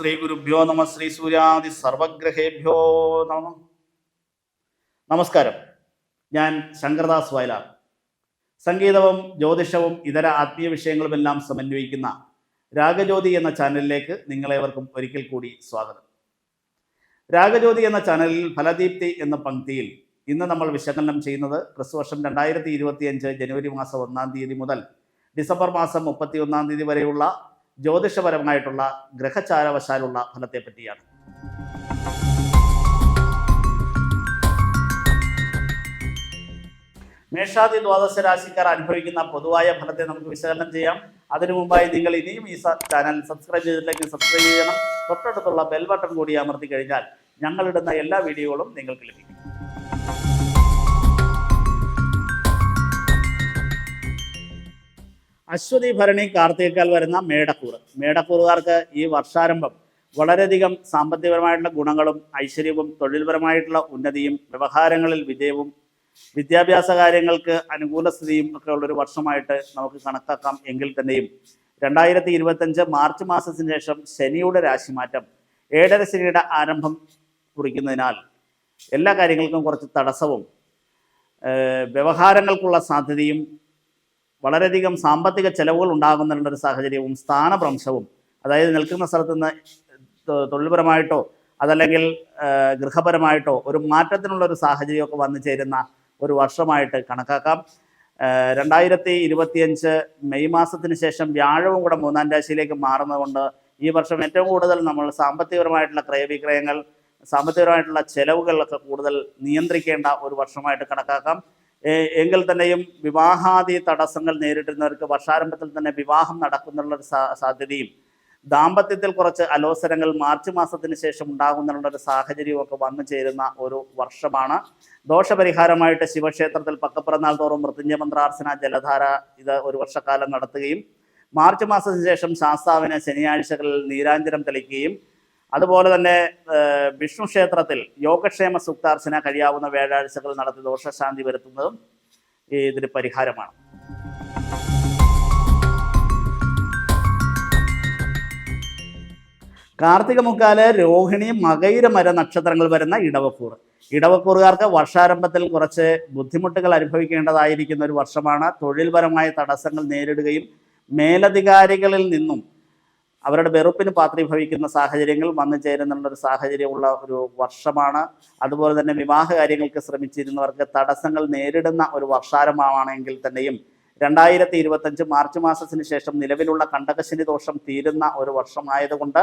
ശ്രീ ഗുരുഭ്യോ നമ ശ്രീ സൂര്യാദി സർവഗ്രഹേഭ്യോ നമ. നമസ്കാരം. ഞാൻ ശങ്കർദാസ് വയലാർ. സംഗീതവും ജ്യോതിഷവും ഇതര ആത്മീയ വിഷയങ്ങളുമെല്ലാം സമന്വയിക്കുന്ന രാഗജ്യോതി എന്ന ചാനലിലേക്ക് നിങ്ങളേവർക്കും ഒരിക്കൽ കൂടി സ്വാഗതം. രാഗജ്യോതി എന്ന ചാനലിൽ ഫലദീപ്തി എന്ന പങ്ക്തിയിൽ ഇന്ന് നമ്മൾ വിശകലനം ചെയ്യുന്നത് ക്രിസ്തുവർഷം രണ്ടായിരത്തി ഇരുപത്തിയഞ്ച് ജനുവരി മാസം ഒന്നാം തീയതി മുതൽ ഡിസംബർ മാസം മുപ്പത്തി ഒന്നാം തീയതി വരെയുള്ള ജ്യോതിഷപരമായിട്ടുള്ള ഗ്രഹചാരവശാലുള്ള ഫലത്തെ പറ്റിയാണ് മേഷാദി ദ്വാദശ രാശിക്കാർ അനുഭവിക്കുന്ന പൊതുവായ ഫലത്തെ നമുക്ക് വിശകലനം ചെയ്യാം. അതിനു മുമ്പായി നിങ്ങൾ ഇനിയും ഈ ചാനൽ സബ്സ്ക്രൈബ് ചെയ്തിട്ടില്ലെങ്കിൽ സബ്സ്ക്രൈബ് ചെയ്യണം. തൊട്ടടുത്തുള്ള ബെൽ ബട്ടൺ കൂടി അമർത്തി കഴിഞ്ഞാൽ ഞങ്ങളിടുന്ന എല്ലാ വീഡിയോകളും നിങ്ങൾക്ക് ലഭിക്കും. അശ്വതി ഭരണി കാർത്തികക്കാൽ വരുന്ന മേടക്കൂർ മേടക്കൂറുകാർക്ക് ഈ വർഷാരംഭം വളരെയധികം സാമ്പത്തികപരമായിട്ടുള്ള ഗുണങ്ങളും ഐശ്വര്യവും തൊഴിൽപരമായിട്ടുള്ള ഉന്നതിയും വ്യവഹാരങ്ങളിൽ വിജയവും വിദ്യാഭ്യാസ കാര്യങ്ങൾക്ക് അനുകൂല സ്ഥിതിയും ഒക്കെ ഉള്ളൊരു വർഷമായിട്ട് നമുക്ക് കണക്കാക്കാം. എങ്കിൽ തന്നെയും രണ്ടായിരത്തി ഇരുപത്തഞ്ച് മാർച്ച് മാസത്തിന് ശേഷം ശനിയുടെ രാശിമാറ്റം ഏഴര ശനിയുടെ ആരംഭം കുറിക്കുന്നതിനാൽ എല്ലാ കാര്യങ്ങൾക്കും കുറച്ച് തടസ്സവും വ്യവഹാരങ്ങൾക്കുള്ള സാധ്യതയും വളരെയധികം സാമ്പത്തിക ചെലവുകൾ ഉണ്ടാകുന്നുള്ള ഒരു സാഹചര്യവും സ്ഥാനഭ്രംശവും അതായത് നിൽക്കുന്ന സ്ഥലത്ത് നിന്ന് തൊഴിൽപരമായിട്ടോ അതല്ലെങ്കിൽ ഗൃഹപരമായിട്ടോ ഒരു മാറ്റത്തിനുള്ള ഒരു സാഹചര്യമൊക്കെ വന്നു ചേരുന്ന ഒരു വർഷമായിട്ട് കണക്കാക്കാം. രണ്ടായിരത്തി ഇരുപത്തിയഞ്ച് മെയ് മാസത്തിന് ശേഷം വ്യാഴവും കൂടെ മൂന്നാം രാശിയിലേക്ക് മാറുന്നതുകൊണ്ട് ഈ വർഷം ഏറ്റവും കൂടുതൽ നമ്മൾ സാമ്പത്തികപരമായിട്ടുള്ള ക്രയവിക്രയങ്ങൾ സാമ്പത്തികപരമായിട്ടുള്ള ചെലവുകളൊക്കെ കൂടുതൽ നിയന്ത്രിക്കേണ്ട ഒരു വർഷമായിട്ട് കണക്കാക്കാം. എങ്കിൽ തന്നെയും വിവാഹാദി തടസ്സങ്ങൾ നേരിടുന്നവർക്ക് വർഷാരംഭത്തിൽ തന്നെ വിവാഹം നടക്കുന്നുള്ള ഒരു സാധ്യതയും ദാമ്പത്യത്തിൽ കുറച്ച് അലോസരങ്ങൾ മാർച്ച് മാസത്തിന് ശേഷം ഉണ്ടാകുന്നുള്ള ഒരു ഒക്കെ വന്നു ചേരുന്ന ഒരു വർഷമാണ്. ദോഷപരിഹാരമായിട്ട് ശിവക്ഷേത്രത്തിൽ പക്കപ്പിറന്നാൾ തോറും മൃത്യുഞ്ജ മന്ത്രാർച്ചന ജലധാര ഇത് ഒരു വർഷക്കാലം നടത്തുകയും മാർച്ച് മാസത്തിന് ശേഷം ശാസ്താവിന് ശനിയാഴ്ചകളിൽ നീരാഞ്ജനം തെളിക്കുകയും അതുപോലെ തന്നെ വിഷ്ണു ക്ഷേത്രത്തിൽ യോഗക്ഷേമ സുക്താർച്ചന കഴിയാവുന്ന വ്യാഴാഴ്ചകൾ നടത്തി ദോഷശാന്തി വരുത്തുന്നതും ഇതിന് പരിഹാരമാണ്. കാർത്തിക മുക്കാൽ രോഹിണി മകയിരമര നക്ഷത്രങ്ങൾ വരുന്ന ഇടവക്കൂർ ഇടവക്കൂറുകാർക്ക് വർഷാരംഭത്തിൽ കുറച്ച് ബുദ്ധിമുട്ടുകൾ അനുഭവിക്കേണ്ടതായിരിക്കുന്ന ഒരു വർഷമാണ്. തൊഴിൽപരമായ തടസ്സങ്ങൾ നേരിടുകയും മേലധികാരികളിൽ നിന്നും അവരുടെ വെറുപ്പിന് പാത്രീഭവിക്കുന്ന സാഹചര്യങ്ങൾ വന്നു ചേരുന്നുള്ള ഒരു സാഹചര്യമുള്ള ഒരു വർഷമാണ്. അതുപോലെ തന്നെ വിവാഹ കാര്യങ്ങൾക്ക് ശ്രമിച്ചിരുന്നവർക്ക് തടസ്സങ്ങൾ നേരിടുന്ന ഒരു വർഷാരംഭമാണെങ്കിൽ തന്നെയും രണ്ടായിരത്തി ഇരുപത്തഞ്ച് മാർച്ച് മാസത്തിന് ശേഷം നിലവിലുള്ള കണ്ടകശനി ദോഷം തീരുന്ന ഒരു വർഷമായതുകൊണ്ട്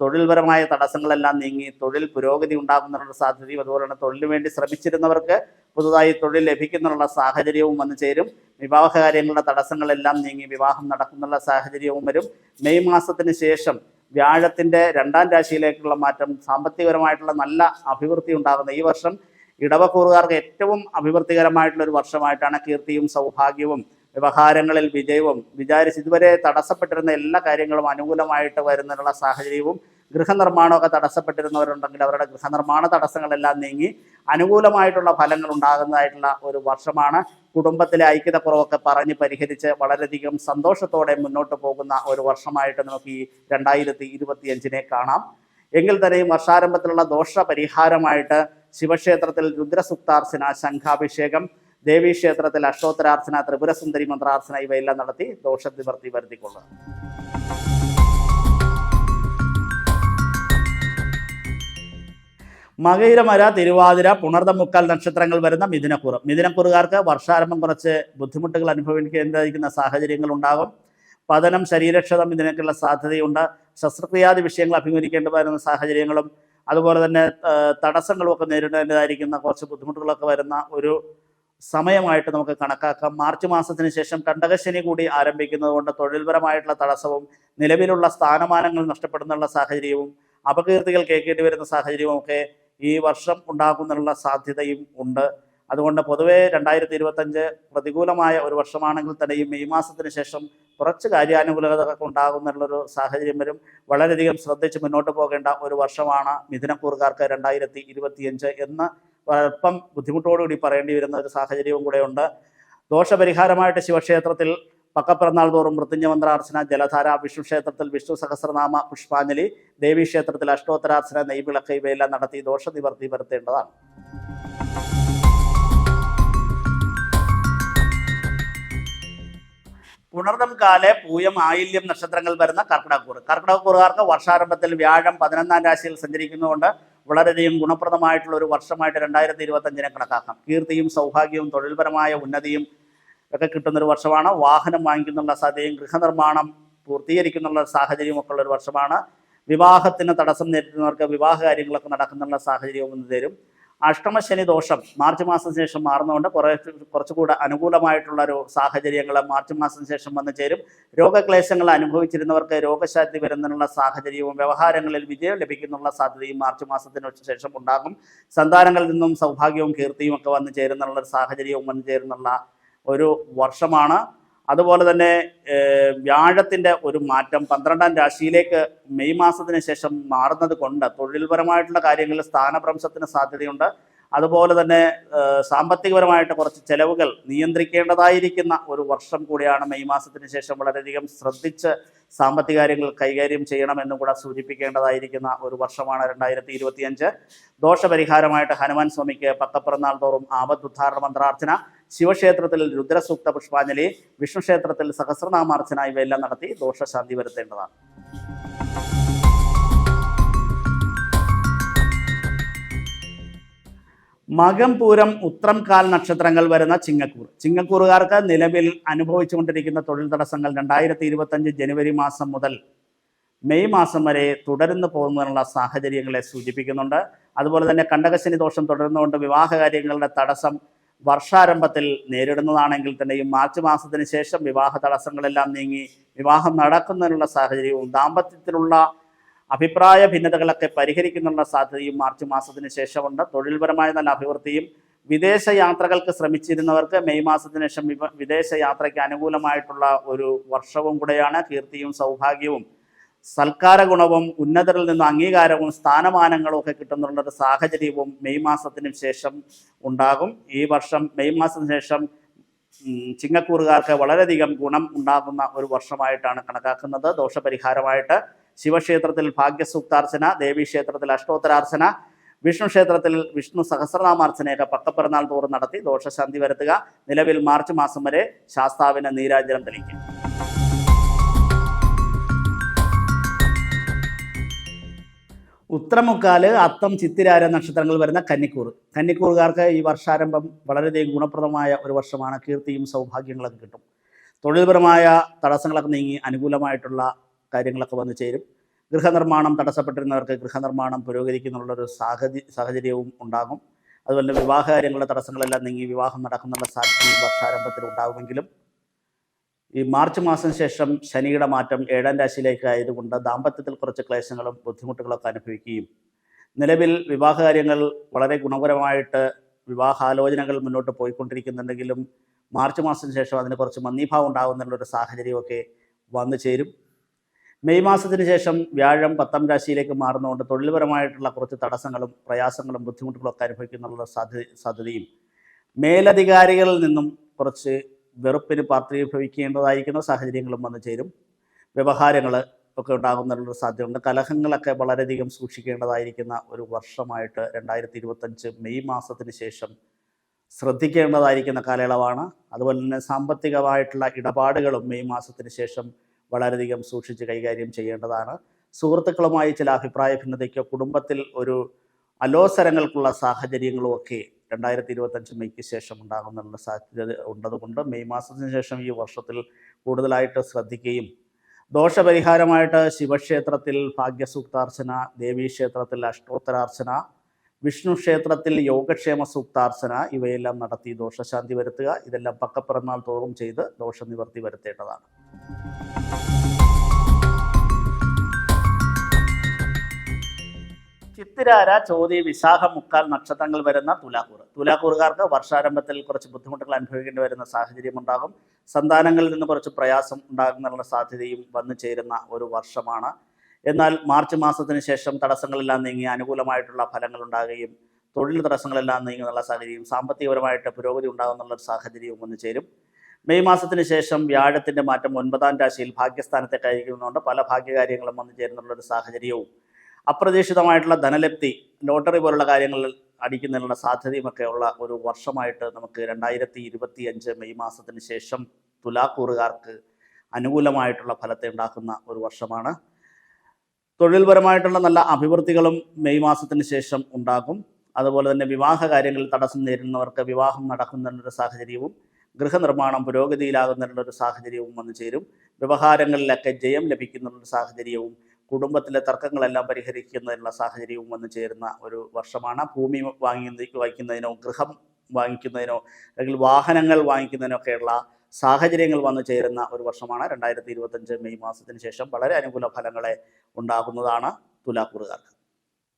തൊഴിൽപരമായ തടസ്സങ്ങളെല്ലാം നീങ്ങി തൊഴിൽ പുരോഗതി ഉണ്ടാകുന്നതിനുള്ള സാധ്യതയും അതുപോലെ തന്നെ തൊഴിലിന് വേണ്ടി ശ്രമിച്ചിരുന്നവർക്ക് പുതുതായി തൊഴിൽ ലഭിക്കുന്നതിനുള്ള സാഹചര്യവും വന്നു ചേരും. വിവാഹകാര്യങ്ങളുടെ തടസ്സങ്ങളെല്ലാം നീങ്ങി വിവാഹം നടക്കുന്നുള്ള സാഹചര്യവും വരും. മെയ് മാസത്തിന് ശേഷം വ്യാഴത്തിന്റെ രണ്ടാം രാശിയിലേക്കുള്ള മാറ്റം സാമ്പത്തികപരമായിട്ടുള്ള നല്ല അഭിവൃദ്ധി ഉണ്ടാകുന്ന ഈ വർഷം ഇടവക്കൂറുകാർക്ക് ഏറ്റവും അഭിവൃദ്ധികരമായിട്ടുള്ള ഒരു വർഷമായിട്ടാണ് കീർത്തിയും സൗഭാഗ്യവും വ്യവഹാരങ്ങളിൽ വിജയവും വിചാരിച്ച് ഇതുവരെ തടസ്സപ്പെട്ടിരുന്ന എല്ലാ കാര്യങ്ങളും അനുകൂലമായിട്ട് വരുന്നതിനുള്ള സാഹചര്യവും ഗൃഹനിർമ്മാണമൊക്കെ തടസ്സപ്പെട്ടിരുന്നവരുണ്ടെങ്കിൽ അവരുടെ ഗൃഹനിർമ്മാണ തടസ്സങ്ങളെല്ലാം നീങ്ങി അനുകൂലമായിട്ടുള്ള ഫലങ്ങൾ ഉണ്ടാകുന്നതായിട്ടുള്ള ഒരു വർഷമാണ്. കുടുംബത്തിലെ ഐക്യതക്കുറവൊക്കെ പറഞ്ഞ് പരിഹരിച്ച് വളരെയധികം സന്തോഷത്തോടെ മുന്നോട്ട് പോകുന്ന ഒരു വർഷമായിട്ട് നമുക്ക് ഈ രണ്ടായിരത്തി ഇരുപത്തിയഞ്ചിനെ കാണാം. എങ്കിൽ തന്നെയും വർഷാരംഭത്തിലുള്ള ദോഷ പരിഹാരമായിട്ട് ശിവക്ഷേത്രത്തിൽ രുദ്രസുക്താർച്ചന ശംഖാഭിഷേകം ദേവീക്ഷേത്രത്തിൽ അഷ്ടോത്തരാർച്ചന ത്രിപുരസുന്ദരി മന്ത്രാർച്ചന ഇവയെല്ലാം നടത്തി ദോഷനിവർത്തി വരുത്തിക്കൊള്ളുക. മകയിരമര തിരുവാതിര പുണർദ മുക്കാൽ നക്ഷത്രങ്ങൾ വരുന്ന മിഥുനക്കുറ്. മിഥുനക്കുറുകാർക്ക് വർഷാരംഭം കുറച്ച് ബുദ്ധിമുട്ടുകൾ അനുഭവിക്കേണ്ടിയിരിക്കുന്ന സാഹചര്യങ്ങൾ ഉണ്ടാകും. പതനം ശരീരക്ഷതം ഇതിനൊക്കെയുള്ള സാധ്യതയുണ്ട്. ശസ്ത്രക്രിയാദി വിഷയങ്ങൾ അഭിമുഖീകരിക്കേണ്ടി വരുന്ന സാഹചര്യങ്ങളും അതുപോലെ തന്നെ തടസ്സങ്ങളുമൊക്കെ നേരിടേണ്ടതായിരിക്കുന്ന കുറച്ച് ബുദ്ധിമുട്ടുകളൊക്കെ വരുന്ന ഒരു സമയമായിട്ട് നമുക്ക് കണക്കാക്കാം. മാർച്ച് മാസത്തിന് ശേഷം കണ്ടകശനി കൂടി ആരംഭിക്കുന്നത് കൊണ്ട് തൊഴിൽപരമായിട്ടുള്ള തടസ്സവും നിലവിലുള്ള സ്ഥാനമാനങ്ങൾ നഷ്ടപ്പെടുന്നുള്ള സാഹചര്യവും അപകീർത്തികൾ കേൾക്കേണ്ടി വരുന്ന സാഹചര്യവും ഒക്കെ ഈ വർഷം ഉണ്ടാകുന്നുള്ള സാധ്യതയും ഉണ്ട്. അതുകൊണ്ട് പൊതുവേ രണ്ടായിരത്തി ഇരുപത്തഞ്ച് പ്രതികൂലമായ ഒരു വർഷമാണെങ്കിൽ തന്നെയും മെയ് മാസത്തിന് ശേഷം കുറച്ച് കാര്യാനുകൂലതകളൊക്കെ ഉണ്ടാകുന്നുള്ളൊരു സാഹചര്യം വരും. വളരെയധികം ശ്രദ്ധിച്ച് മുന്നോട്ട് പോകേണ്ട ഒരു വർഷമാണ് മിഥുനക്കൂറുകാർക്ക് രണ്ടായിരത്തി ഇരുപത്തിയഞ്ച് എന്ന് അല്പം ബുദ്ധിമുട്ടോടുകൂടി പറയേണ്ടി വരുന്ന ഒരു സാഹചര്യവും കൂടെ ഉണ്ട്. ദോഷപരിഹാരമായിട്ട് ശിവക്ഷേത്രത്തിൽ പക്കപ്പിറന്നാൾ തോറും മൃത്യുഞ്ജമന്ത്രാർച്ചന ജലധാര വിഷ്ണു ക്ഷേത്രത്തിൽ വിഷ്ണു സഹസ്രനാമ പുഷ്പാഞ്ജലി ദേവീക്ഷേത്രത്തിൽ അഷ്ടോത്തരാർച്ചന നെയ്വിളക്ക് ഇവയെല്ലാം നടത്തി ദോഷ നിവർത്തി വരുത്തേണ്ടതാണ്. പുണർദം കാലെ പൂയം ആയില്യം നക്ഷത്രങ്ങൾ വരുന്ന കർക്കിടകക്കൂറ്. കർക്കിടകക്കൂറുകാർക്ക് വർഷാരംഭത്തിൽ വ്യാഴം പതിനൊന്നാം രാശിയിൽ സഞ്ചരിക്കുന്നതുകൊണ്ട് വളരെയധികം ഗുണപ്രദമായിട്ടുള്ള ഒരു വർഷമായിട്ട് രണ്ടായിരത്തി ഇരുപത്തഞ്ചിനെ കണക്കാക്കാം. കീർത്തിയും സൗഭാഗ്യവും തൊഴിൽപരമായ ഉന്നതിയും ഒക്കെ കിട്ടുന്ന ഒരു വർഷമാണ്. വാഹനം വാങ്ങിക്കുന്നുള്ള സാധ്യതയും ഗൃഹനിർമ്മാണം പൂർത്തീകരിക്കുന്നുള്ള സാഹചര്യവും ഒക്കെ ഉള്ള ഒരു വർഷമാണ്. വിവാഹത്തിന് തടസ്സം നേരിടുന്നവർക്ക് വിവാഹ കാര്യങ്ങളൊക്കെ നടക്കുന്നുള്ള സാഹചര്യവും തരും. അഷ്ടമശനി ദോഷം മാർച്ച് മാസത്തിന് ശേഷം മാറുന്നതുകൊണ്ട് കുറേ കുറച്ചുകൂടെ അനുകൂലമായിട്ടുള്ള ഒരു സാഹചര്യങ്ങൾ മാർച്ച് മാസത്തിന് ശേഷം വന്നു ചേരും. രോഗക്ലേശങ്ങൾ അനുഭവിച്ചിരുന്നവർക്ക് രോഗശാന്തി വരുന്നതിനുള്ള സാഹചര്യവും വ്യവഹാരങ്ങളിൽ വിജയം ലഭിക്കുന്നുള്ള സാധ്യതയും മാർച്ച് മാസത്തിന് ശേഷം ഉണ്ടാകും. സന്താനങ്ങളിൽ നിന്നും സൗഭാഗ്യവും കീർത്തിയും ഒക്കെ വന്നു ചേരുന്നുള്ള സാഹചര്യവും വന്നു ചേരുന്നുള്ള ഒരു വർഷമാണ്. അതുപോലെ തന്നെ വ്യാഴത്തിന്റെ ഒരു മാറ്റം പന്ത്രണ്ടാം രാശിയിലേക്ക് മെയ് മാസത്തിന് ശേഷം മാറുന്നത് കൊണ്ട് തൊഴിൽപരമായിട്ടുള്ള കാര്യങ്ങളിൽ സ്ഥാനഭ്രംശത്തിന് സാധ്യതയുണ്ട്. അതുപോലെ തന്നെ സാമ്പത്തികപരമായിട്ട് കുറച്ച് ചെലവുകൾ നിയന്ത്രിക്കേണ്ടതായിരിക്കുന്ന ഒരു വർഷം കൂടിയാണ് മെയ് മാസത്തിന് ശേഷം വളരെയധികം ശ്രദ്ധിച്ച് സാമ്പത്തിക കാര്യങ്ങൾ കൈകാര്യം ചെയ്യണമെന്നും കൂടെ സൂചിപ്പിക്കേണ്ടതായിരിക്കുന്ന ഒരു വർഷമാണ് രണ്ടായിരത്തി ഇരുപത്തിയഞ്ച് ദോഷപരിഹാരമായിട്ട് ഹനുമാൻ സ്വാമിക്ക് പത്തപ്പിറന്നാൾ തോറും ആപദ്ുദ്ധാരണ മന്ത്രാർച്ചന. ശിവക്ഷേത്രത്തിൽ രുദ്രസൂക്ത പുഷ്പാഞ്ജലി വിഷ്ണു ക്ഷേത്രത്തിൽ സഹസ്രനാമാർച്ചന ഇവയെല്ലാം നടത്തി ദോഷശാന്തി വരുത്തേണ്ടതാണ്. മകം പൂരം ഉത്രം കാൽ നക്ഷത്രങ്ങൾ വരുന്ന ചിങ്ങക്കൂർ. ചിങ്ങക്കൂറുകാർക്ക് നിലവിൽ അനുഭവിച്ചുകൊണ്ടിരിക്കുന്ന തൊഴിൽ തടസ്സങ്ങൾ രണ്ടായിരത്തി ഇരുപത്തഞ്ച് ജനുവരി മാസം മുതൽ മെയ് മാസം വരെ തുടരുന്നു പോകുന്നതിനുള്ള സാഹചര്യങ്ങളെ സൂചിപ്പിക്കുന്നുണ്ട്. അതുപോലെ തന്നെ കണ്ടകശനി ദോഷം തുടരുന്നതുകൊണ്ട് വിവാഹ കാര്യങ്ങളുടെ തടസ്സം വർഷാരംഭത്തിൽ നേരിടുന്നതാണെങ്കിൽ തന്നെയും മാർച്ച് മാസത്തിന് ശേഷം വിവാഹ തടസ്സങ്ങളെല്ലാം നീങ്ങി വിവാഹം നടക്കുന്നതിനുള്ള സാഹചര്യവും ദാമ്പത്യത്തിലുള്ള അഭിപ്രായ ഭിന്നതകളൊക്കെ പരിഹരിക്കുന്നുള്ള സാധ്യതയും മാർച്ച് മാസത്തിന് ശേഷമുണ്ട്. തൊഴിൽപരമായ നല്ല അഭിവൃദ്ധിയും വിദേശ യാത്രകൾക്ക് ശ്രമിച്ചിരുന്നവർക്ക് മെയ് മാസത്തിന് ശേഷം വിദേശ യാത്രയ്ക്ക് അനുകൂലമായിട്ടുള്ള ഒരു വർഷവും കൂടെയാണ് കീർത്തിയും സൗഭാഗ്യവും സൽക്കാര ഗുണവും ഉന്നതരിൽ നിന്ന് അംഗീകാരവും സ്ഥാനമാനങ്ങളും ഒക്കെ കിട്ടുന്നുള്ള ഒരു സാഹചര്യവും മെയ് മാസത്തിന് ശേഷം ഉണ്ടാകും. ഈ വർഷം മെയ് മാസത്തിന് ശേഷം ചിങ്ങക്കൂറുകാർക്ക് വളരെയധികം ഗുണം ഉണ്ടാകുന്ന ഒരു വർഷമായിട്ടാണ് കണക്കാക്കുന്നത്. ദോഷപരിഹാരമായിട്ട് ശിവക്ഷേത്രത്തിൽ ഭാഗ്യസൂക്താർച്ചന ദേവീക്ഷേത്രത്തിൽ അഷ്ടോത്തരാർച്ചന വിഷ്ണു ക്ഷേത്രത്തിൽ വിഷ്ണു സഹസ്രനാമാർച്ചനയൊക്കെ പക്കപ്പിറന്നാൾ തോറും നടത്തി ദോഷശാന്തി വരുത്തുക. നിലവിൽ മാർച്ച് മാസം വരെ ശാസ്താവിന് നീരാഞ്ജനം തെളിയിക്കും. ഉത്തരമുക്കാൽ അത്തം ചിത്തിരാര നക്ഷത്രങ്ങൾ വരുന്ന കന്നിക്കൂർ കന്നിക്കൂറുകാർക്ക് ഈ വർഷാരംഭം വളരെയധികം ഗുണപ്രദമായ ഒരു വർഷമാണ്. കീർത്തിയും സൗഭാഗ്യങ്ങളൊക്കെ കിട്ടും. തൊഴിൽപരമായ തടസ്സങ്ങളൊക്കെ നീങ്ങി അനുകൂലമായിട്ടുള്ള കാര്യങ്ങളൊക്കെ വന്നു ചേരും. ഗൃഹനിർമ്മാണം തടസ്സപ്പെട്ടിരുന്നവർക്ക് ഗൃഹനിർമ്മാണം പുരോഗതിക്കുന്നുള്ളൊരു സാഹചര്യ സാഹചര്യവും ഉണ്ടാകും. അതുപോലെ വിവാഹ കാര്യങ്ങളുടെ തടസ്സങ്ങളെല്ലാം നീങ്ങി വിവാഹം നടക്കുന്നുള്ള സാധ്യതയും വർഷാരംഭത്തിൽ ഉണ്ടാകുമെങ്കിലും ഈ മാർച്ച് മാസം ശേഷം ശനിയുടെ മാറ്റം ഏഴാം രാശിയിലേക്ക് ആയതുകൊണ്ട് ദാമ്പത്യത്തിൽ കുറച്ച് ക്ലേശങ്ങളും ബുദ്ധിമുട്ടുകളൊക്കെ അനുഭവിക്കുകയും നിലവിൽ വിവാഹകാര്യങ്ങൾ വളരെ ഗുണപരമായിട്ട് വിവാഹാലോചനകൾ മുന്നോട്ട് പോയിക്കൊണ്ടിരിക്കുന്നുണ്ടെങ്കിലും മാർച്ച് മാസത്തിന് ശേഷം അതിന് കുറച്ച് മന്ദീഭാവം ഉണ്ടാകുന്നുള്ളൊരു സാഹചര്യമൊക്കെ വന്നു ചേരും. മെയ് മാസത്തിന് ശേഷം വ്യാഴം പത്താം രാശിയിലേക്ക് മാറുന്നതുകൊണ്ട് തൊഴിൽപരമായിട്ടുള്ള കുറച്ച് തടസ്സങ്ങളും പ്രയാസങ്ങളും ബുദ്ധിമുട്ടുകളൊക്കെ അനുഭവിക്കുന്നുള്ള സാധ്യത സാധ്യതയും മേലധികാരികളിൽ നിന്നും കുറച്ച് വെറുപ്പിന് പാത്രീഭവിക്കേണ്ടതായിരിക്കുന്ന സാഹചര്യങ്ങളും വന്നു ചേരും. വ്യവഹാരങ്ങൾ ഒക്കെ ഉണ്ടാകുന്നതിനുള്ള സാധ്യതയുണ്ട്. കലഹങ്ങളൊക്കെ വളരെയധികം സൂക്ഷിക്കേണ്ടതായിരിക്കുന്ന ഒരു വർഷമായിട്ട് രണ്ടായിരത്തി ഇരുപത്തഞ്ച് മെയ് മാസത്തിന് ശേഷം ശ്രദ്ധിക്കേണ്ടതായിരിക്കുന്ന കാലയളവാണ്. അതുപോലെ തന്നെ സാമ്പത്തികമായിട്ടുള്ള ഇടപാടുകളും മെയ് മാസത്തിന് ശേഷം വളരെയധികം സൂക്ഷിച്ച് കൈകാര്യം ചെയ്യേണ്ടതാണ്. സുഹൃത്തുക്കളുമായി ചില അഭിപ്രായ ഭിന്നതയ്ക്കോ കുടുംബത്തിൽ ഒരു അലോസരങ്ങൾക്കുള്ള സാഹചര്യങ്ങളും ഒക്കെ രണ്ടായിരത്തി ഇരുപത്തഞ്ച് മെയ്ക്ക് ശേഷം ഉണ്ടാകുന്നുള്ള സാധ്യത ഉള്ളതുകൊണ്ട് മെയ് മാസത്തിന് ശേഷം ഈ വർഷത്തിൽ കൂടുതലായിട്ട് ശ്രദ്ധിക്കുകയും ദോഷപരിഹാരമായിട്ട് ശിവക്ഷേത്രത്തിൽ ഭാഗ്യസൂക്താർച്ചന ദേവീക്ഷേത്രത്തിൽ അഷ്ടോത്തരാർച്ചന വിഷ്ണു ക്ഷേത്രത്തിൽ യോഗക്ഷേമ സൂക്താർച്ചന ഇവയെല്ലാം നടത്തി ദോഷശാന്തി വരുത്തുക. ഇതെല്ലാം പക്കപ്പിറന്നാൾ തോറും ചെയ്ത് ദോഷനിവർത്തി വരുത്തേണ്ടതാണ്. ചിത്തിരാര ചോതി വിശാഖ മുക്കാൽ നക്ഷത്രങ്ങൾ വരുന്ന തുലാക്കൂർ തുലാക്കൂറുകാർക്ക് വർഷാരംഭത്തിൽ കുറച്ച് ബുദ്ധിമുട്ടുകൾ അനുഭവിക്കേണ്ടി വരുന്ന സാഹചര്യം ഉണ്ടാകും. സന്താനങ്ങളിൽ നിന്ന് കുറച്ച് പ്രയാസം ഉണ്ടാകുന്നതിനുള്ള സാധ്യതയും വന്നു ചേരുന്ന ഒരു വർഷമാണ്. എന്നാൽ മാർച്ച് മാസത്തിന് ശേഷം തടസ്സങ്ങളെല്ലാം നീങ്ങി അനുകൂലമായിട്ടുള്ള ഫലങ്ങൾ ഉണ്ടാകുകയും തൊഴിൽ തടസ്സങ്ങളെല്ലാം നീങ്ങുന്നുള്ള സാഹചര്യം സാമ്പത്തികപരമായിട്ട് പുരോഗതി ഉണ്ടാകുന്നുള്ള സാഹചര്യവും വന്നു ചേരും. മെയ് മാസത്തിന് ശേഷം വ്യാഴത്തിന്റെ മാറ്റം ഒൻപതാം രാശിയിൽ ഭാഗ്യസ്ഥാനത്തെ കഴിക്കുന്നതുകൊണ്ട് പല ഭാഗ്യകാര്യങ്ങളും വന്നു ചേരുന്നുള്ള ഒരു സാഹചര്യവും. അപ്രതീക്ഷിതമായിട്ടുള്ള ധനലബ്ധി ലോട്ടറി പോലുള്ള കാര്യങ്ങളിൽ അടിക്കുന്നതിനുള്ള സാധ്യതയുമൊക്കെ ഉള്ള ഒരു വർഷമായിട്ട് നമുക്ക് രണ്ടായിരത്തി ഇരുപത്തി അഞ്ച് മെയ് മാസത്തിന് ശേഷം തുലാക്കൂറുകാർക്ക് അനുകൂലമായിട്ടുള്ള ഫലത്തെ ഉണ്ടാക്കുന്ന ഒരു വർഷമാണ്. തൊഴിൽപരമായിട്ടുള്ള നല്ല അഭിവൃദ്ധികളും മെയ് മാസത്തിന് ശേഷം ഉണ്ടാകും. അതുപോലെ തന്നെ വിവാഹ കാര്യങ്ങളിൽ തടസ്സം നേരിടുന്നവർക്ക് വിവാഹം നടക്കുന്നതിനൊരു സാഹചര്യവും ഗൃഹനിർമ്മാണം പുരോഗതിയിലാകുന്നതിനുള്ളൊരു സാഹചര്യവും വന്നു ചേരും. വ്യവഹാരങ്ങളിലൊക്കെ ജയം ലഭിക്കുന്നതിനുള്ള സാഹചര്യവും കുടുംബത്തിലെ തർക്കങ്ങളെല്ലാം പരിഹരിക്കുന്നതിനുള്ള സാഹചര്യവും വന്നു ചേരുന്ന ഒരു വർഷമാണ്. ഭൂമി വാങ്ങി വായിക്കുന്നതിനോ ഗൃഹം വാങ്ങിക്കുന്നതിനോ അല്ലെങ്കിൽ വാഹനങ്ങൾ വാങ്ങിക്കുന്നതിനോ ഒക്കെയുള്ള സാഹചര്യങ്ങൾ വന്നു ചേരുന്ന ഒരു വർഷമാണ്. രണ്ടായിരത്തി ഇരുപത്തഞ്ച് മെയ് മാസത്തിന് ശേഷം വളരെ അനുകൂല ഫലങ്ങളെ ഉണ്ടാകുന്നതാണ് തുലാക്കൂറുകാർക്ക്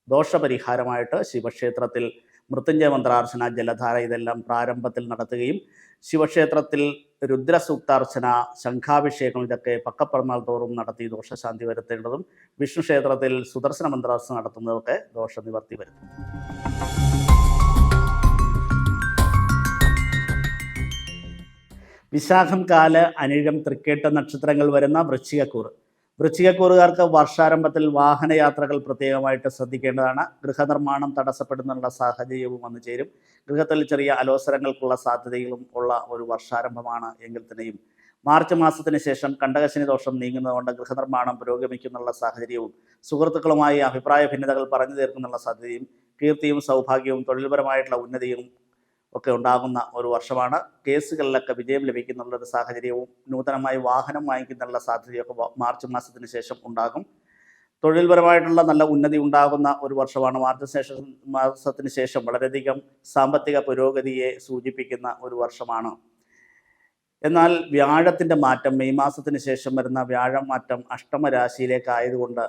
ദോഷപരിഹാരമായിട്ട് ശിവക്ഷേത്രത്തിൽ മൃത്യുഞ്ജയ മന്ത്രാർച്ചന ജലധാര ഇതെല്ലാം പ്രാരംഭത്തിൽ നടത്തുകയും ശിവക്ഷേത്രത്തിൽ രുദ്രസൂക്താർച്ചന ശംഖാഭിഷേകം ഇതൊക്കെ പക്കപ്പറന്നാൾ തോറും നടത്തി ദോഷശാന്തി വരുത്തേണ്ടതും വിഷ്ണു ക്ഷേത്രത്തിൽ സുദർശന മന്ത്രാർച്ചന നടത്തുന്നതൊക്കെ ദോഷനിവർത്തി വരുത്തും. വിശാഖം കാൽ അനിഴം തൃക്കേട്ട നക്ഷത്രങ്ങൾ വരുന്ന വൃശ്ചികക്കൂറ്. വൃശ്ചികക്കൂറുകാർക്ക് വർഷാരംഭത്തിൽ വാഹനയാത്രകൾ പ്രത്യേകമായിട്ട് ശ്രദ്ധിക്കേണ്ടതാണ്. ഗൃഹനിർമ്മാണം തടസ്സപ്പെടുന്നുള്ള സാഹചര്യവും വന്നു ചേരും. ഗൃഹത്തിൽ ചെറിയ അലോസരങ്ങൾക്കുള്ള സാധ്യതകളും ഉള്ള ഒരു വർഷാരംഭമാണ് എങ്കിൽ തന്നെയും. മാർച്ച് മാസത്തിന് ശേഷം കണ്ടകശനി ദോഷം നീങ്ങുന്നതുകൊണ്ട് ഗൃഹനിർമ്മാണം പുരോഗമിക്കുന്നുള്ള സാഹചര്യവും സുഹൃത്തുക്കളുമായി അഭിപ്രായ ഭിന്നതകൾ പറഞ്ഞു തീർക്കുന്നുള്ള സാധ്യതയും കീർത്തിയും സൗഭാഗ്യവും തൊഴിൽപരമായിട്ടുള്ള ഉന്നതിയും ഒക്കെ ഉണ്ടാകുന്ന ഒരു വർഷമാണ്. കേസുകളിലൊക്കെ വിജയം ലഭിക്കുന്ന ഒരു സാഹചര്യവും നൂതനമായി വാഹനം വാങ്ങിക്കുന്നുള്ള സാധ്യതയൊക്കെ മാർച്ച് മാസത്തിന് ശേഷം ഉണ്ടാകും. തൊഴിൽപരമായിട്ടുള്ള നല്ല ഉന്നതി ഉണ്ടാകുന്ന ഒരു വർഷമാണ് മാർച്ച് ശേഷം മാസത്തിന് ശേഷം വളരെയധികം സാമ്പത്തിക പുരോഗതിയെ സൂചിപ്പിക്കുന്ന ഒരു വർഷമാണ്. എന്നാൽ വ്യാഴത്തിന്റെ മാറ്റം മെയ് മാസത്തിന് ശേഷം വരുന്ന വ്യാഴം മാറ്റം അഷ്ടമ രാശിയിലേക്ക് ആയതുകൊണ്ട്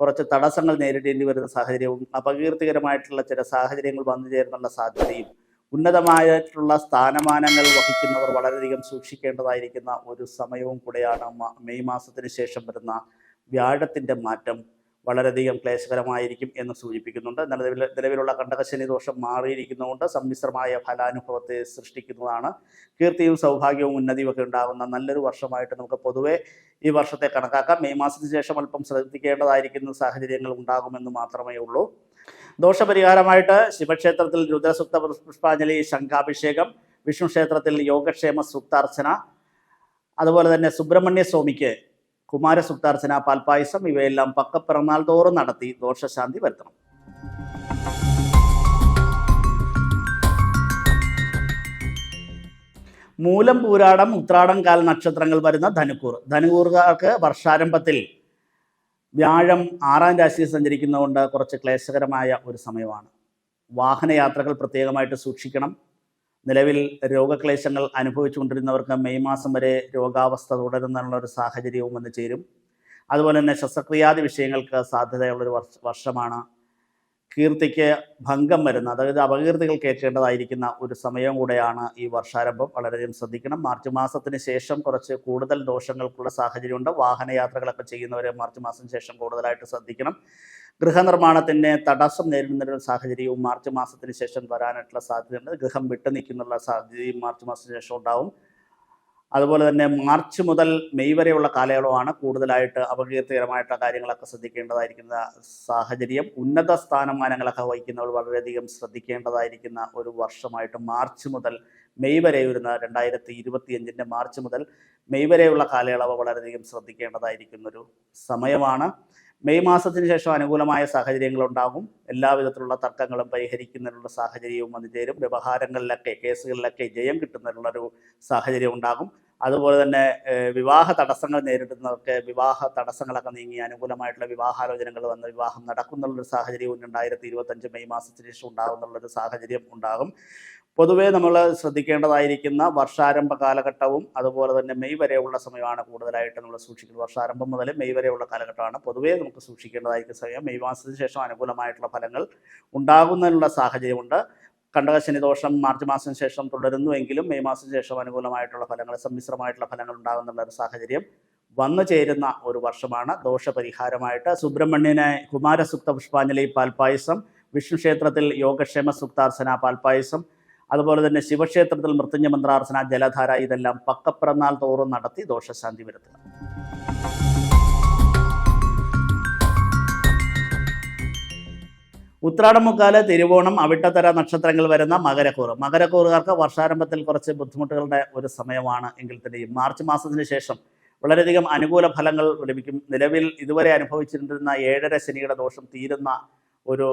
കുറച്ച് തടസ്സങ്ങൾ നേരിടേണ്ടി വരുന്ന സാഹചര്യവും അപകീർത്തികരമായിട്ടുള്ള ചില സാഹചര്യങ്ങൾ വന്നു ചേരുന്നുള്ള സാധ്യതയും ഉന്നതമായിട്ടുള്ള സ്ഥാനമാനങ്ങൾ വഹിക്കുന്നവർ വളരെയധികം സൂക്ഷിക്കേണ്ടതായിരിക്കുന്ന ഒരു സമയവും കൂടെയാണ് മെയ് മാസത്തിന് ശേഷം വരുന്ന വ്യാഴത്തിന്റെ മാറ്റം വളരെയധികം ക്ലേശകരമായിരിക്കും എന്ന് സൂചിപ്പിക്കുന്നുണ്ട്. നിലവിൽ നിലവിലുള്ള കണ്ടകശനി ദോഷം മാറിയിരിക്കുന്നതുകൊണ്ട് സമ്മിശ്രമായ ഫലാനുഭവത്തെ സൃഷ്ടിക്കുന്നതാണ്. കീർത്തിയും സൗഭാഗ്യവും ഉന്നതിയും ഒക്കെ ഉണ്ടാകുന്ന നല്ലൊരു വർഷമായിട്ട് നമുക്ക് പൊതുവേ ഈ വർഷത്തെ കണക്കാക്കാം. മെയ് മാസത്തിന് ശേഷം അല്പം ശ്രദ്ധിക്കേണ്ടതായിരിക്കുന്ന സാഹചര്യങ്ങൾ ഉണ്ടാകുമെന്ന് മാത്രമേ ഉള്ളൂ. ദോഷപരിഹാരമായിട്ട് ശിവക്ഷേത്രത്തിൽ രുദ്രസുക്ത പുഷ്പാഞ്ജലി ശംഖാഭിഷേകം വിഷ്ണു ക്ഷേത്രത്തിൽ യോഗക്ഷേമ സുക്താർച്ചന അതുപോലെ തന്നെ സുബ്രഹ്മണ്യ സ്വാമിക്ക് കുമാരസുക്താർച്ചന പാൽപ്പായസം ഇവയെല്ലാം പക്കപ്പിറന്നാൾ തോറും നടത്തി ദോഷശാന്തി വരുത്തണം. മൂലം പൂരാടം ഉത്രാടം കാല നക്ഷത്രങ്ങൾ വരുന്ന ധനുക്കൂർ. ധനുക്കൂർക്കാർക്ക് വർഷാരംഭത്തിൽ വ്യാഴം ആറാം രാശിയിൽ സഞ്ചരിക്കുന്നതുകൊണ്ട് കുറച്ച് ക്ലേശകരമായ ഒരു സമയമാണ്. വാഹനയാത്രകൾ പ്രത്യേകമായിട്ട് സൂക്ഷിക്കണം. നിലവിൽ രോഗക്ലേശങ്ങൾ അനുഭവിച്ചുകൊണ്ടിരുന്നവർക്ക് മെയ് മാസം വരെ രോഗാവസ്ഥ തുടരുന്നുള്ള ഒരു സാഹചര്യവും വന്നു ചേരും. അതുപോലെ തന്നെ ശസ്ത്രക്രിയാദി വിഷയങ്ങൾക്ക് സാധ്യതയുള്ളൊരു വർഷ വർഷമാണ്. കീർത്തിക്ക് ഭംഗം വരുന്ന അതായത് അപകീർത്തികൾ കേൾക്കേണ്ടതായിരിക്കുന്ന ഒരു സമയം കൂടെയാണ് ഈ വർഷാരംഭം. വളരെയധികം ശ്രദ്ധിക്കണം. മാർച്ച് മാസത്തിന് ശേഷം കുറച്ച് കൂടുതൽ ദോഷങ്ങൾക്കുള്ള സാഹചര്യമുണ്ട്. വാഹനയാത്രകളൊക്കെ ചെയ്യുന്നവരെ മാർച്ച് മാസത്തിന് ശേഷം കൂടുതലായിട്ട് ശ്രദ്ധിക്കണം. ഗൃഹനിർമ്മാണത്തിന് തടസ്സം നേരിടുന്ന ഒരു സാഹചര്യവും മാർച്ച് മാസത്തിന് ശേഷം വരാനായിട്ടുള്ള സാധ്യതയുണ്ട്. ഗൃഹം വിട്ടു നിൽക്കുന്നുള്ള സാധ്യതയും മാർച്ച് മാസത്തിന് ശേഷം ഉണ്ടാവും. അതുപോലെ തന്നെ മാർച്ച് മുതൽ മെയ് വരെയുള്ള കാലയളവാണ് കൂടുതലായിട്ട് അപകീർത്തികരമായിട്ടുള്ള കാര്യങ്ങളൊക്കെ ശ്രദ്ധിക്കേണ്ടതായിരിക്കുന്ന സാഹചര്യം. ഉന്നത സ്ഥാനമാനങ്ങളൊക്കെ വഹിക്കുന്നവർ വളരെയധികം ശ്രദ്ധിക്കേണ്ടതായിരിക്കുന്ന ഒരു വർഷമായിട്ട് മാർച്ച് മുതൽ മെയ് വരെ വരുന്ന രണ്ടായിരത്തി ഇരുപത്തിയഞ്ചിന്റെ മാർച്ച് മുതൽ മെയ് വരെയുള്ള കാലയളവ് വളരെയധികം ശ്രദ്ധിക്കേണ്ടതായിരിക്കുന്നൊരു സമയമാണ്. മെയ് മാസത്തിന് ശേഷം അനുകൂലമായ സാഹചര്യങ്ങൾ ഉണ്ടാകും എല്ലാവിധത്തിലുള്ള തർക്കങ്ങളും പരിഹരിക്കുന്നതിനുള്ള സാഹചര്യവും വന്നു ചേരും. വ്യവഹാരങ്ങളിലൊക്കെ കേസുകളിലൊക്കെ ജയം കിട്ടുന്നതിനുള്ളൊരു സാഹചര്യം ഉണ്ടാകും. അതുപോലെ തന്നെ വിവാഹ തടസ്സങ്ങൾ നേരിടുന്നവർക്ക് വിവാഹ തടസ്സങ്ങളൊക്കെ നീങ്ങി അനുകൂലമായിട്ടുള്ള വിവാഹാലോചനകൾ വന്ന് വിവാഹം നടക്കുന്നുള്ളൊരു സാഹചര്യവും രണ്ടായിരത്തി ഇരുപത്തഞ്ച് മെയ് മാസത്തിന് ശേഷം ഉണ്ടാകുന്നുള്ളൊരു സാഹചര്യം ഉണ്ടാകും. പൊതുവേ നമ്മൾ ശ്രദ്ധിക്കേണ്ടതായിരിക്കുന്ന വർഷാരംഭ കാലഘട്ടവും അതുപോലെ തന്നെ മെയ് വരെയുള്ള സമയമാണ് കൂടുതലായിട്ട് നമ്മൾ സൂക്ഷിക്കുന്നത്. വർഷാരംഭം മുതൽ മെയ് വരെയുള്ള കാലഘട്ടമാണ്. പൊതുവേ നമുക്ക് സൂക്ഷിക്കേണ്ടതായിരിക്കുന്ന സമയം മെയ് മാസത്തിന് ശേഷം അനുകൂലമായിട്ടുള്ള ഫലങ്ങൾ ഉണ്ടാകുന്നതിനുള്ള സാഹചര്യമുണ്ട്. കണ്ടകശനി ദോഷം മാർച്ച് മാസത്തിന് ശേഷം തുടരുന്നുവെങ്കിലും മെയ് മാസത്തിന് ശേഷം അനുകൂലമായിട്ടുള്ള ഫലങ്ങൾ സമ്മിശ്രമായിട്ടുള്ള ഫലങ്ങൾ ഉണ്ടാകുന്നുള്ള ഒരു സാഹചര്യം വന്നു ചേരുന്ന ഒരു വർഷമാണ്. ദോഷപരിഹാരമായിട്ട് സുബ്രഹ്മണ്യനെ കുമാരസുക്ത പുഷ്പാഞ്ജലി പാൽപ്പായസം വിഷ്ണു ക്ഷേത്രത്തിൽ യോഗക്ഷേമ സുക്താർസന പാൽപ്പായസം അതുപോലെ തന്നെ ശിവക്ഷേത്രത്തിൽ മൃത്യുഞ്ജ മന്ത്രാർച്ചന ജലധാര ഇതെല്ലാം പക്കപ്പിറന്നാൾ തോറും നടത്തി ദോഷശാന്തി വരുത്തുക. ഉത്രാടമുക്കാൽ തിരുവോണം അവിട്ടത്തര നക്ഷത്രങ്ങൾ വരുന്ന മകരക്കൂറ്. മകരക്കൂറുകാർക്ക് വർഷാരംഭത്തിൽ കുറച്ച് ബുദ്ധിമുട്ടുകളുടെ ഒരു സമയമാണ് എങ്കിൽ തന്നെയും മാർച്ച് മാസത്തിന് ശേഷം വളരെയധികം അനുകൂല ഫലങ്ങൾ ലഭിക്കും. നിലവിൽ ഇതുവരെ അനുഭവിച്ചിരുന്ന ഏഴര ശനിയുടെ ദോഷം തീരുന്ന ഒരു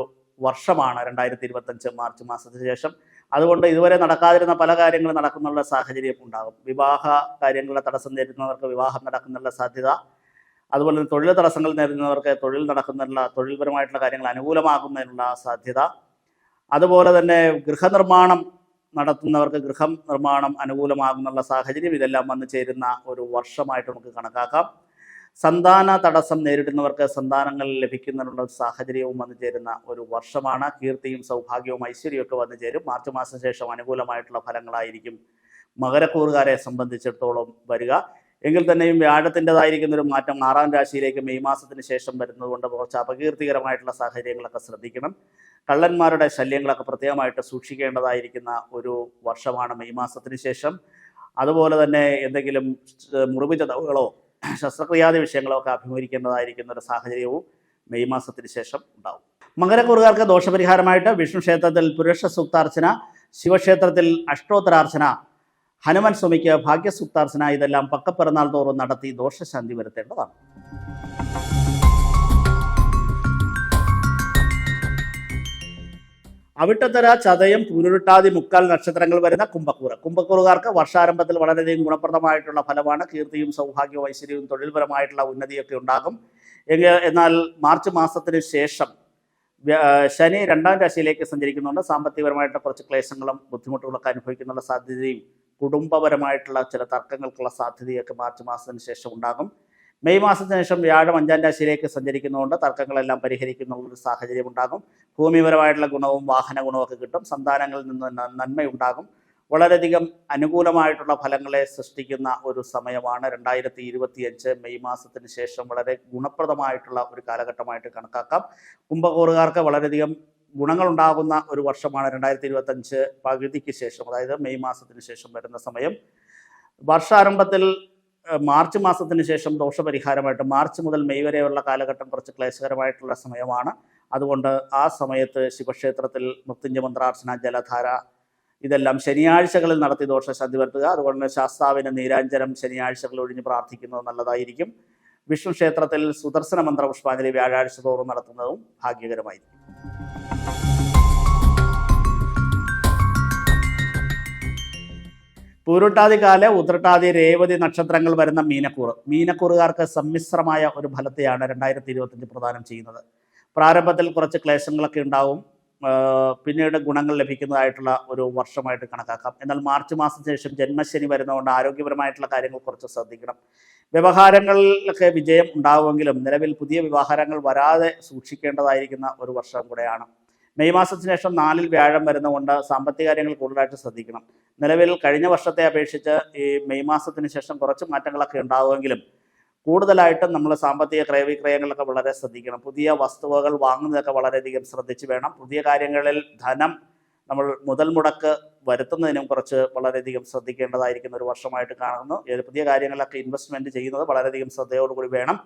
വർഷമാണ് രണ്ടായിരത്തി ഇരുപത്തഞ്ച് മാർച്ച് മാസത്തിന് ശേഷം. അതുകൊണ്ട് ഇതുവരെ നടക്കാതിരുന്ന പല കാര്യങ്ങളും നടക്കുന്നുള്ള സാഹചര്യം ഉണ്ടാകും. വിവാഹ കാര്യങ്ങളുടെ തടസ്സം നേരിടുന്നവർക്ക് വിവാഹം നടക്കുന്നുള്ള സാധ്യത അതുപോലെ തന്നെ തൊഴിൽ തടസ്സങ്ങൾ നേരിടുന്നവർക്ക് തൊഴിൽ നടക്കുന്നുള്ള തൊഴിൽപരമായിട്ടുള്ള കാര്യങ്ങൾ അനുകൂലമാകുന്നതിനുള്ള സാധ്യത. അതുപോലെ തന്നെ ഗൃഹനിർമ്മാണം നടത്തുന്നവർക്ക് ഗൃഹം നിർമ്മാണം അനുകൂലമാകുന്നുള്ള സാഹചര്യം ഇതെല്ലാം വന്നു ചേരുന്ന ഒരു വർഷമായിട്ട് നമുക്ക് കണക്കാക്കാം. സന്താന തടസ്സം നേരിടുന്നവർക്ക് സന്താനങ്ങൾ ലഭിക്കുന്നതിനുള്ള സാഹചര്യവും വന്നു ചേരുന്ന ഒരു വർഷമാണ്. കീർത്തിയും സൗഭാഗ്യവും ഐശ്വര്യവും ഒക്കെ വന്നു ചേരും. മാർച്ച് മാസം ശേഷം അനുകൂലമായിട്ടുള്ള ഫലങ്ങളായിരിക്കും മകരക്കൂറുകാരെ സംബന്ധിച്ചിടത്തോളം വരിക. എങ്കിൽ തന്നെയും വ്യാഴത്തിന്റെതായിരിക്കുന്ന ഒരു മാറ്റം ആറാം രാശിയിലേക്ക് മെയ് മാസത്തിന് ശേഷം വരുന്നതുകൊണ്ട് കുറച്ച് അപകീർത്തികരമായിട്ടുള്ള സാഹചര്യങ്ങളൊക്കെ ശ്രദ്ധിക്കണം. കള്ളന്മാരുടെ ശല്യങ്ങളൊക്കെ പ്രത്യേകമായിട്ട് സൂക്ഷിക്കേണ്ടതായിരിക്കുന്ന ഒരു വർഷമാണ് മെയ് മാസത്തിന് ശേഷം. അതുപോലെ തന്നെ എന്തെങ്കിലും മുറിവ് ചതവുകളോ ശസ്ത്രക്രിയാതി വിഷയങ്ങളൊക്കെ അഭിമുഖീകരിക്കേണ്ടതായിരിക്കുന്ന ഒരു സാഹചര്യവും മെയ് മാസത്തിന് ശേഷം ഉണ്ടാവും. മകരക്കുറുകാർക്ക് ദോഷപരിഹാരമായിട്ട് വിഷ്ണു ക്ഷേത്രത്തിൽ പുരുഷ സൂക്താർച്ചന ശിവക്ഷേത്രത്തിൽ അഷ്ടോത്തരാർച്ചന ഹനുമാൻ സ്വാമിക്ക് ഭാഗ്യസൂക്താർച്ചന ഇതെല്ലാം പക്കപ്പിറന്നാൾ തോറും നടത്തി ദോഷശാന്തി വരുത്തേണ്ടതാണ്. അവിട്ടത്തര ചതയം പൂരുരുട്ടാതി മുക്കാൽ നക്ഷത്രങ്ങൾ വരുന്ന കുംഭക്കൂറ്. കുംഭക്കൂറുകാർക്ക് വർഷാരംഭത്തിൽ വളരെയധികം ഗുണപ്രദമായിട്ടുള്ള ഫലമാണ്. കീർത്തിയും സൗഭാഗ്യവും ഐശ്വര്യവും തൊഴിൽപരമായിട്ടുള്ള ഉന്നതിയൊക്കെ ഉണ്ടാകും. എങ്കിൽ- എന്നാൽ മാർച്ച് മാസത്തിന് ശേഷം ശനി രണ്ടാം രാശിയിലേക്ക് സഞ്ചരിക്കുന്നുണ്ട്. സാമ്പത്തികപരമായിട്ട് കുറച്ച് ക്ലേശങ്ങളും ബുദ്ധിമുട്ടുകളൊക്കെ അനുഭവിക്കുന്നുള്ള സാധ്യതയും കുടുംബപരമായിട്ടുള്ള ചില തർക്കങ്ങൾക്കുള്ള സാധ്യതയൊക്കെ മാർച്ച് മാസത്തിന് ശേഷം ഉണ്ടാകും. മെയ് മാസത്തിന് ശേഷം വ്യാഴം അഞ്ചാം രാശിയിലേക്ക് സഞ്ചരിക്കുന്നതുകൊണ്ട് തർക്കങ്ങളെല്ലാം പരിഹരിക്കുന്ന ഒരു സാഹചര്യം ഉണ്ടാകും. ഭൂമിപരമായിട്ടുള്ള ഗുണവും വാഹന ഗുണവും ഒക്കെ കിട്ടും. സന്താനങ്ങളിൽ നിന്ന് നന്മയുണ്ടാകും. വളരെയധികം അനുകൂലമായിട്ടുള്ള ഫലങ്ങളെ സൃഷ്ടിക്കുന്ന ഒരു സമയമാണ്. രണ്ടായിരത്തി ഇരുപത്തിയഞ്ച് മെയ് മാസത്തിന് ശേഷം വളരെ ഗുണപ്രദമായിട്ടുള്ള ഒരു കാലഘട്ടമായിട്ട് കണക്കാക്കാം. കുംഭകൂറുകാർക്ക് വളരെയധികം ഗുണങ്ങളുണ്ടാകുന്ന ഒരു വർഷമാണ് രണ്ടായിരത്തി ഇരുപത്തഞ്ച് പകുതിക്ക് ശേഷം അതായത് മെയ് മാസത്തിന് ശേഷം വരുന്ന സമയം. വർഷാരംഭത്തിൽ മാർച്ച് മാസത്തിന് ശേഷം ദോഷപരിഹാരമായിട്ട് മാർച്ച് മുതൽ മെയ് വരെയുള്ള കാലഘട്ടം കുറച്ച് ക്ലേശകരമായിട്ടുള്ള സമയമാണ്. അതുകൊണ്ട് ആ സമയത്ത് ശിവക്ഷേത്രത്തിൽ മൃത്യുഞ്ജ മന്ത്രാർച്ചന ജലധാര ഇതെല്ലാം ശനിയാഴ്ചകളിൽ നടത്തി ദോഷശാന്തി വരുത്തുക അതുകൊണ്ട് ശാസ്താവിന് നീരാഞ്ജനം ശനിയാഴ്ചകൾ ഒഴിഞ്ഞ് പ്രാർത്ഥിക്കുന്നത് നല്ലതായിരിക്കും. വിഷ്ണു ക്ഷേത്രത്തിൽ സുദർശന മന്ത്ര പുഷ്പാഞ്ജലി വ്യാഴാഴ്ച തോറും നടത്തുന്നതും ഭാഗ്യകരമായിരിക്കും. പൂരുട്ടാതികാല ഉത്രട്ടാതി രേവതി നക്ഷത്രങ്ങൾ വരുന്ന മീനക്കൂറ്. മീനക്കൂറുകാർക്ക് സമ്മിശ്രമായ ഒരു ഫലത്തെയാണ് രണ്ടായിരത്തി ഇരുപത്തഞ്ച് പ്രദാനം ചെയ്യുന്നത്. പ്രാരംഭത്തിൽ കുറച്ച് ക്ലേശങ്ങളൊക്കെ ഉണ്ടാവും. പിന്നീട് ഗുണങ്ങൾ ലഭിക്കുന്നതായിട്ടുള്ള ഒരു വർഷമായിട്ട് കണക്കാക്കാം. എന്നാൽ മാർച്ച് മാസത്തിന് ശേഷം ജന്മശനി വരുന്നതുകൊണ്ട് ആരോഗ്യപരമായിട്ടുള്ള കാര്യങ്ങൾ കുറച്ച് ശ്രദ്ധിക്കണം. വ്യവഹാരങ്ങളിലൊക്കെ വിജയം ഉണ്ടാവുമെങ്കിലും നിലവിൽ പുതിയ വ്യവഹാരങ്ങൾ വരാതെ സൂക്ഷിക്കേണ്ടതായിരിക്കുന്ന ഒരു വർഷം കൂടെയാണ്. മെയ് മാസത്തിന് ശേഷം നാലിൽ വ്യാഴം വരുന്നതുകൊണ്ട് സാമ്പത്തിക കാര്യങ്ങൾ കൂടുതലായിട്ട് ശ്രദ്ധിക്കണം. നിലവിൽ കഴിഞ്ഞ വർഷത്തെ അപേക്ഷിച്ച് ഈ മെയ് മാസത്തിന് ശേഷം കുറച്ച് മാറ്റങ്ങളൊക്കെ ഉണ്ടാവുമെങ്കിലും കൂടുതലായിട്ടും നമ്മൾ സാമ്പത്തിക ക്രയവിക്രയങ്ങളൊക്കെ വളരെ ശ്രദ്ധിക്കണം. പുതിയ വസ്തുവകൾ വാങ്ങുന്നതൊക്കെ വളരെയധികം ശ്രദ്ധിച്ച് വേണം. പുതിയ കാര്യങ്ങളിൽ ധനം നമ്മൾ മുതൽ മുടക്ക് വരുത്തുന്നതിനും കുറച്ച് വളരെയധികം ശ്രദ്ധിക്കേണ്ടതായിരിക്കുന്ന ഒരു വർഷമായിട്ട് കാണുന്നു. പുതിയ കാര്യങ്ങളൊക്കെ ഇൻവെസ്റ്റ്മെന്റ് ചെയ്യുന്നത് വളരെയധികം ശ്രദ്ധയോടുകൂടി വേണം.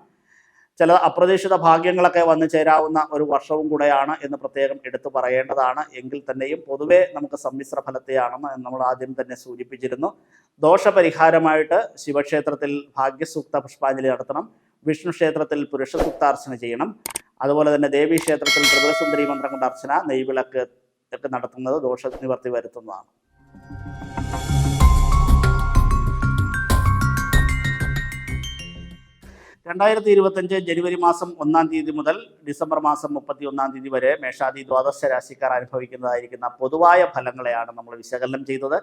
ചില അപ്രതീക്ഷിത ഭാഗ്യങ്ങളൊക്കെ വന്നു ചേരാവുന്ന ഒരു വർഷവും കൂടെയാണ് എന്ന് പ്രത്യേകം എടുത്തു പറയേണ്ടതാണ്. എങ്കിൽ തന്നെയും പൊതുവെ നമുക്ക് സമ്മിശ്ര ഫലത്തെയാണെന്ന് നമ്മൾ ആദ്യം തന്നെ സൂചിപ്പിച്ചിരുന്നു. ദോഷപരിഹാരമായിട്ട് ശിവക്ഷേത്രത്തിൽ ഭാഗ്യസൂക്ത പുഷ്പാഞ്ജലി നടത്തണം. വിഷ്ണു ക്ഷേത്രത്തിൽ പുരുഷ സുക്താർച്ചന ചെയ്യണം. അതുപോലെ തന്നെ ദേവീ ക്ഷേത്രത്തിൽ ത്രിപുരസുന്ദരി മന്ത്രം കൊണ്ട് അർച്ചന നെയ്വിളക്ക് ഒക്കെ നടത്തുന്നത് ദോഷ നിവർത്തി വരുത്തുന്നതാണ്. രണ്ടായിരത്തി ഇരുപത്തഞ്ച് ജനുവരി മാസം ഒന്നാം തീയതി മുതൽ ഡിസംബർ മാസം മുപ്പത്തി ഒന്നാം തീയതി വരെ മേഷാദി ദ്വാദശ രാശിക്കാർ അനുഭവിക്കുന്നതായിരിക്കുന്ന പൊതുവായ ഫലങ്ങളെയാണ് നമ്മൾ വിശകലനം ചെയ്തത്.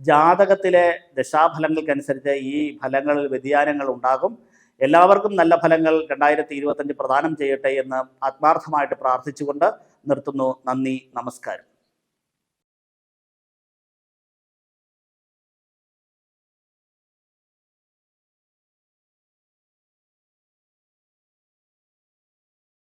ജാതകത്തിലെ ദശാഫലങ്ങൾക്കനുസരിച്ച് ഈ ഫലങ്ങളിൽ വ്യതിയാനങ്ങൾ ഉണ്ടാകും. എല്ലാവർക്കും നല്ല ഫലങ്ങൾ രണ്ടായിരത്തി ഇരുപത്തഞ്ച് പ്രദാനം ചെയ്യട്ടെ എന്ന് ആത്മാർത്ഥമായിട്ട് പ്രാർത്ഥിച്ചുകൊണ്ട് നിർത്തുന്നു. നന്ദി നമസ്കാരം.